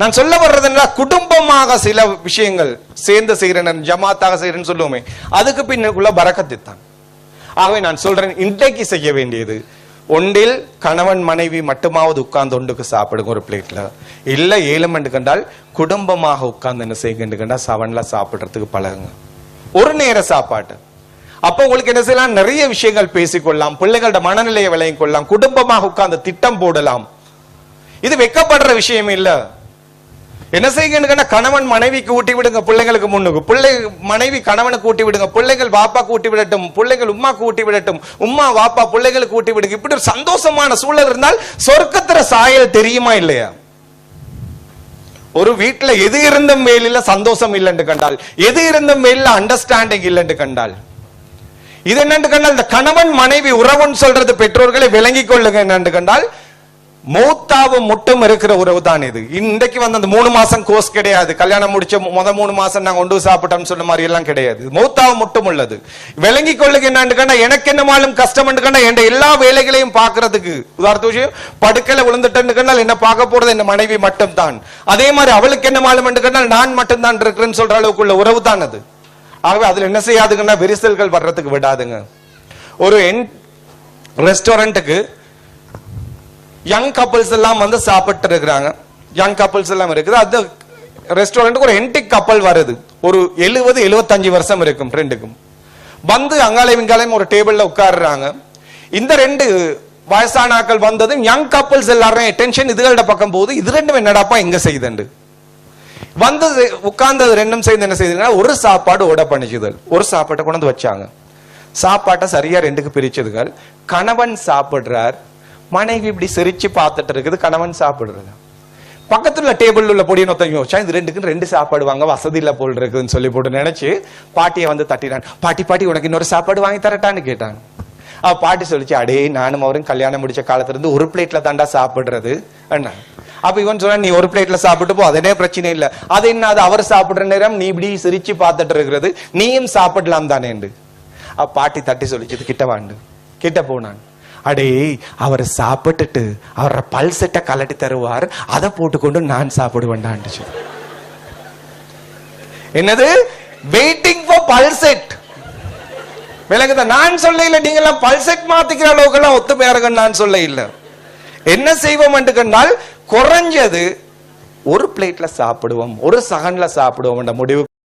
நான் சொல்ல வர்றது என்ன குடும்பமாக சில விஷயங்கள் சேர்ந்து செய்கிறேன் ஜமாத்தாக செய்கிறேன்னு சொல்லுவோமே அதுக்கு பின்னுக்குள்ள பறக்கத்தித்தான் ஆகவே நான் சொல்றேன் இன்றைக்கு செய்ய வேண்டியது ஒன்றில் கணவன் மனைவி மட்டுமாவது உட்கார்ந்து ஒன்றுக்கு சாப்பிடுங்க ஒரு பிளேட்ல. இல்லை ஏழுமண்டு கண்டால் குடும்பமாக உட்கார்ந்து என்ன செய்யுங்க கண்டா சவன்ல சாப்பிடுறதுக்கு பழகுங்க. ஒரு நேர சாப்பாட்டு அப்ப உங்களுக்கு என்ன செய்யலாம்? நிறைய விஷயங்கள் பேசிக்கொள்ளலாம் பிள்ளைகளோட மனநிலையை விளையும் கொள்ளலாம் குடும்பமாக உட்கார்ந்து திட்டம் போடலாம். இது வெக்கப்படுற விஷயம் இல்லை. என்ன செய்யுங்கன்னு கணவன் மனைவிக்கு ஊட்டி விடுங்க பிள்ளைங்களுக்கு முன்னுக்கு. பிள்ளை மனைவி கணவனுக்கு ஊட்டி விடுங்க பிள்ளைகள் வாப்பா கூட்டி விடட்டும் பிள்ளைகள் உம்மாக்கு ஊட்டி விடட்டும் உம்மா வாப்பா பிள்ளைகளுக்கு ஊட்டி விடுங்க. இப்படி ஒரு சந்தோஷமான சூழல் இருந்தால் சொர்க்கத்திர சாயல் தெரியுமா இல்லையா? ஒரு வீட்டுல எது இருந்த மேலில சந்தோஷம் இல்லைன்னு கண்டால் எது இருந்த மேலில அண்டர்ஸ்டாண்டிங் இல்லைன்னு கண்டால். இது என்னன்னு கண்டால் இந்த கணவன் மனைவி உறவுன்னு சொல்றது பெற்றோர்களை விளங்கிக் கொள்ளுங்க என்னன்னு கண்டால் மௌத்தாவும் மட்டும் இருக்கிற உறவு தான் இது. இன்றைக்கு வந்து அந்த மூணு மாசம் கோர்ஸ் கிடையாது. கல்யாணம் முடிச்ச முத மூணு மாசம் நாங்க ஒன்று சாப்பிட்டோம்னு சொன்ன மாதிரி எல்லாம் கிடையாது. மௌத்தாவும் மட்டும் உள்ளது. விளங்கி கொள்ளுங்க என்னன்னு கண்டா எனக்கு என்னமாலும் கஷ்டம் கண்டா என் எல்லா வேலைகளையும் பாக்குறதுக்கு உதாரணத்து விஷயம் படுக்கையில விழுந்துட்டேன்னு கண்டால் என்ன பார்க்க போறது? என் மனைவி மட்டும் தான் அதே மாதிரி அவளுக்கு என்னமாலும் கண்டால் நான் மட்டும் தான் இருக்கிறேன்னு சொல்ற அளவுக்குள்ள உறவு தான் அது. ஆகவே அதுல என்ன செய்யாதுங்கன்னா விரிசல்கள் வர்றதுக்கு விடாதுங்க. ஒரு என் ரெஸ்டாரண்ட்டுக்கு யங் கப்பல்ஸ் எல்லாம் வந்து சாப்பிட்டு இருக்கிறாங்க. யங் கப்பல்ஸ் எல்லாம் இருக்குது. அது ரெஸ்டாரண்ட்டுக்கு ஒரு என்டிக் கப்பல் வருது. ஒரு எழுபது எழுபத்தஞ்சு வருஷம் இருக்கும் ரெண்டுக்கும் வந்து அங்காளையும் இங்காலையும் ஒரு டேபிளில் உட்காருறாங்க. இந்த ரெண்டு வயசானாக்கள் வந்ததும் யங் கப்பல்ஸ் எல்லாரும் டென்ஷன் இதுகளோட பக்கம் போகுது. இது ரெண்டும் என்னடாப்பா இங்க செய்தண்டு? வந்தது உட்கார்ந்தது ரெண்டும் சேர்ந்து என்ன செய்யுதுன்னா ஒரு சாப்பாடு ஓட பண்ணிச்சுதல். ஒரு சாப்பாட்டை கொண்டு வந்து வச்சாங்க. சாப்பாட்டை சரியா ரெண்டுக்கு பிரிச்சதுகள். கணவன் சாப்பிடுறார். மனைவி இப்படி சிரிச்சு பார்த்துட்டு இருக்குது கணவன் சாப்பிடுறது பக்கத்துல டேபிள் உள்ள பொடியை நொத்தங்க வச்சா இது ரெண்டுக்கு ரெண்டு சாப்பாடு வாங்க வசதி இல்லை போல் இருக்குதுன்னு சொல்லி போட்டு நினைச்சு பாட்டியை வந்து தட்டினான். பாட்டி பாட்டி உனக்கு இன்னொரு சாப்பாடு வாங்கி தரட்டான்னு கேட்டாங்க அவ பாட்டி சொல்லிச்சு அடே நானும் அவரும் கல்யாணம் முடிச்ச காலத்துல இருந்து ஒரு பிளேட்ல தாண்டா சாப்பிடுறது என்ன அப்ப இவன் சொன்னா நீ ஒரு பிளேட்ல சாப்பிட்டு போ அதனே பிரச்சனை இல்ல. அது என்ன அது அவர் சாப்பிடுற நேரம் நீ இப்படி சிரிச்சு பார்த்துட்டு இருக்கிறது நீயும் சாப்பிடலாம் தானேண்டு அப்ப பாட்டி தட்டி சொல்லிச்சு கிட்ட வாண்டு. கிட்ட போனான். அடே அவர் சாப்பிட்டுட்டு அவரை பல் செட்டை கலட்டி தருவார். அதை போட்டுக்கொண்டு நான் சாப்பிடுவேன்டான்டுச்சு என்னது? வெயிட்டிங் ஃபார் பல்செட் விலங்குதா நான் சொல்ல இல்லை நீங்க எல்லாம் பல்செட் மாத்திக்கிற அளவுக்கு எல்லாம் ஒத்துமையாருங்கன்னு நான் சொல்ல இல்ல என்ன செய்வோம் என்று கண்டால் குறைஞ்சது ஒரு பிளேட்ல சாப்பிடுவோம் ஒரு சகன்ல சாப்பிடுவோம் முடிவு